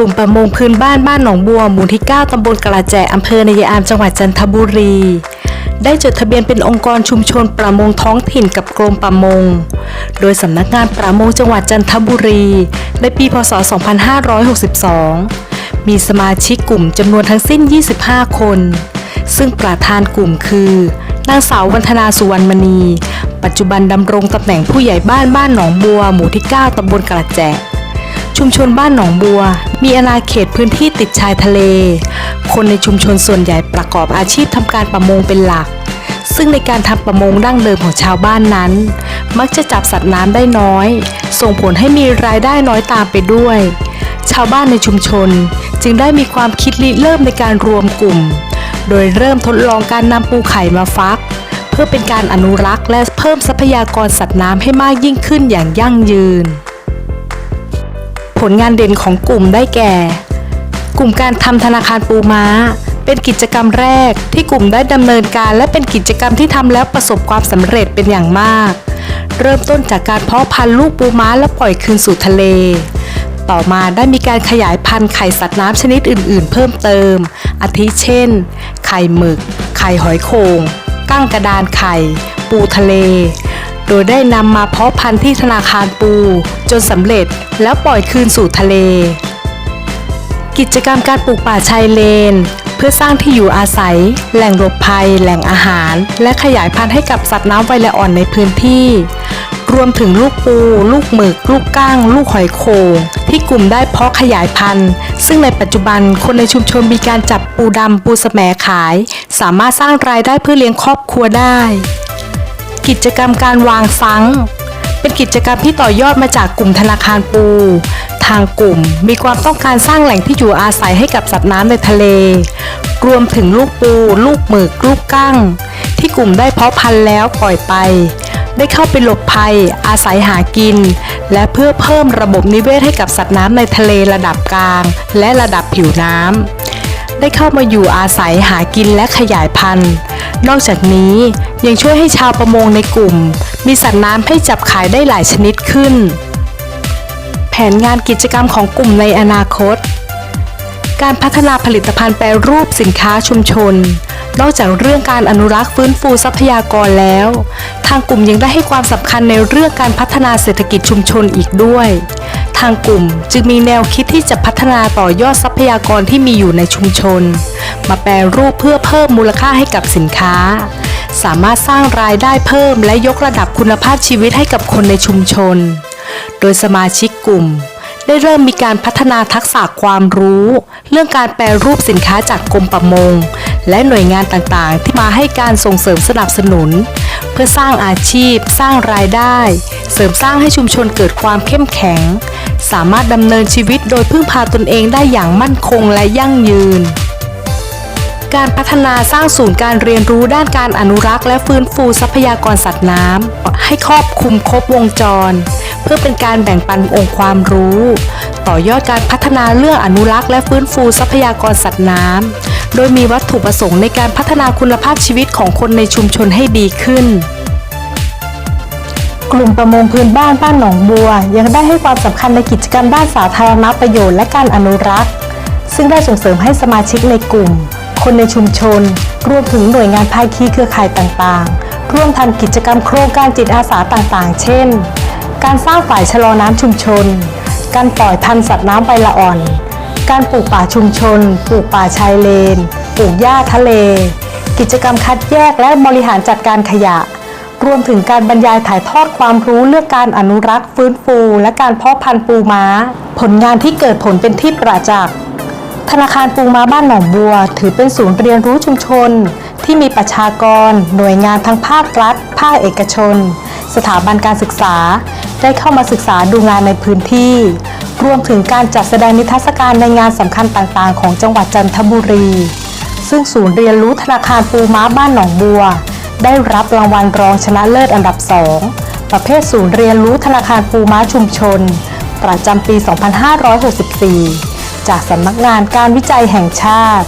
ลุ่มประมงพื้นบ้านบ้านหนองบัวหมู่ที่ 9 ตำบลกระแจอำเภอนายายอามจังหวัดจันทบุรี ได้จดทะเบียนเป็นองค์กรชุมชนประมงท้องถิ่นกับกรมประมง โดยสำนักงานประมงจังหวัดจันทบุรี ในปีพศ 2562 มีสมาชิกกลุ่มจำนวนทั้งสิ้น 25 คน ซึ่งประธานกลุ่มคือนางสาววันธนาสุวรรณมณี ปัจจุบันดำรงตำแหน่งผู้ใหญ่บ้านบ้านหนองบัว หมู่ที่ 9 ตำบลกระแจ ชุมชนบ้านหนองบัว มีอาณาเขตพื้นที่ติดชายทะเล คนในชุมชนส่วนใหญ่ประกอบอาชีพทำการประมงเป็นหลัก ซึ่งในการทำประมงดั้งเดิมของชาวบ้านนั้น มักจะจับสัตว์น้ำได้น้อย ส่งผลให้มีรายได้น้อยตามไปด้วย ชาวบ้านในชุมชนจึงได้มีความคิดริเริ่มในการรวมกลุ่ม โดยเริ่มทดลองการนำปูไข่มาฟักเพื่อเป็นการอนุรักษ์และเพิ่มทรัพยากรสัตว์น้ำให้มากยิ่งขึ้นอย่างยั่งยืน ผลงานเด่นของกลุ่มได้แก่ กลุ่มการทำธนาคารปูม้า เป็นกิจกรรมแรกที่กลุ่มได้ดำเนินการและเป็นกิจกรรมที่ทำแล้วประสบความสำเร็จเป็นอย่างมาก เริ่มต้นจากการเพาะพันธุ์ลูกปูม้าและปล่อยคืนสู่ทะเล ต่อมาได้มีการขยายพันธุ์ไข่สัตว์น้ำชนิดอื่น ๆ เพิ่มเติม อาทิเช่น ไข่หมึก ไข่หอยโขงกั้งกระดานไข่ ปูทะเล โดยได้นำมาเพาะพันธุ์ที่ธนาคารปู จนสำเร็จแล้วปล่อยคืนสู่ทะเล กิจกรรมการปลูกป่าชายเลน เพื่อสร้างที่อยู่อาศัย แหล่งหลบภัย แหล่งอาหาร และขยายพันธุ์ให้กับสัตว์น้ำไวละอ่อนในพื้นที่ รวมถึงลูกปู ลูกหมึก ลูกก้าง ลูกหอยโขงที่กลุ่มได้เพาะขยายพันธุ์ ซึ่งในปัจจุบันคนในชุมชนมีการจับปูดำปูสแหมขาย สามารถสร้างรายได้เพื่อเลี้ยงครอบครัวได้ กิจกรรมการวางซัง เป็นกิจกรรมที่ต่อยอดมาจากกลุ่มธนาคารปู ทางกลุ่มมีความต้องการสร้างแหล่งที่อยู่อาศัยให้กับสัตว์น้ำในทะเล รวมถึงลูกปู ลูกหมึก ลูกกั้ง ที่กลุ่มได้เพาะพันธุ์แล้วปล่อยไป ได้เข้าไปหลบภัย อาศัยหากิน และเพื่อเพิ่มระบบนิเวศให้กับสัตว์น้ำในทะเลระดับกลาง และระดับผิวน้ำได้เข้ามาอยู่อาศัยหากินและขยายพันธุ์ นอกจากนี้ยังช่วยให้ชาวประมงในกลุ่ม มีสัตว์น้ำให้จับขายได้หลายชนิดขึ้น แผนงานกิจกรรมของกลุ่มในอนาคต การพัฒนาผลิตภัณฑ์แปรรูปสินค้าชุมชน นอกจากเรื่องการอนุรักษ์ฟื้นฟูทรัพยากรแล้ว ทางกลุ่มยังได้ให้ความสำคัญในเรื่องการพัฒนาเศรษฐกิจชุมชนอีกด้วย ทางกลุ่มจึงมีแนวคิดที่จะพัฒนาต่อยอดทรัพยากรที่มีอยู่ในชุมชน มาแปรรูปเพื่อเพิ่มมูลค่าให้กับสินค้า สามารถสร้างรายได้เพิ่มและยกระดับคุณภาพชีวิตให้กับคนในชุมชน โดยสมาชิกกลุ่ม ได้เริ่มมีการพัฒนาทักษะความรู้ เรื่องการแปรรูปสินค้าจากกรมประมง และหน่วยงานต่างๆ ที่มาให้การส่งเสริมสนับสนุน เพื่อสร้างอาชีพ สร้างรายได้ เสริมสร้างให้ชุมชนเกิดความเข้มแข็ง สามารถดำเนินชีวิตโดยพึ่งพาตนเองได้อย่างมั่นคงและยั่งยืน การพัฒนาสร้างศูนย์การเรียนรู้ด้านการอนุรักษ์ และฟื้นฟูทรัพยากรสัตว์น้ำให้ครอบคลุมครบวงจร เพื่อเป็นการแบ่งปันองค์ความรู้ ต่อยอดการพัฒนาเรื่องอนุรักษ์ และฟื้นฟูทรัพยากรสัตว์น้ำโดยมีวัตถุประสงค์ในการพัฒนาคุณภาพชีวิตของคนในชุมชนให้ดีขึ้นกลุ่มประมงพื้นบ้านบ้านหนองบัว ยังได้ให้ความสำคัญในกิจกรรมด้านสาธารณประโยชน์และการอนุรักษ์ ซึ่งได้ส่งเสริมให้สมาชิกในกลุ่ม คนในชุมชน รวมถึงหน่วยงานภาคีเครือข่ายต่างๆ ร่วมทำกิจกรรมโครงการจิตอาสาต่างๆ เช่น การสร้างฝ่ายชะลอน้ำชุมชน การปล่อยพันธุ์สัตว์น้ำใบละอ่อน การปลูกป่าชุมชน ปลูกป่าชายเลน ปลูกหญ้าทะเล กิจกรรมคัดแยกและบริหารจัดการขยะ รวมถึงการบรรยายถ่ายทอดความรู้เรื่องการอนุรักษ์ ฟื้นฟู และการเพาะพันธุ์ปูม้า ผลงานที่เกิดผลเป็นที่ประจักษ์ ธนาคารปูม้าบ้านหนองบัว ถือเป็นศูนย์เรียนรู้ชุมชน ที่มีประชากร หน่วยงานทั้งภาครัฐ ภาคเอกชน สถาบันการศึกษา ได้เข้ามาศึกษาดูงานในพื้นที่ รวมถึงการจัดแสดงนิทรรศการในงานสำคัญต่างๆ ของจังหวัดจันทบุรี ซึ่งศูนย์เรียนรู้ธนาคารปูม้าบ้านหนองบัว ได้รับรางวัลรองชนะเลิศอันดับ2ประเภทศูนย์เรียนรู้ธนาคารปูม้าชุมชน ประจำปี 2564 จากสำนักงานการวิจัยแห่งชาติ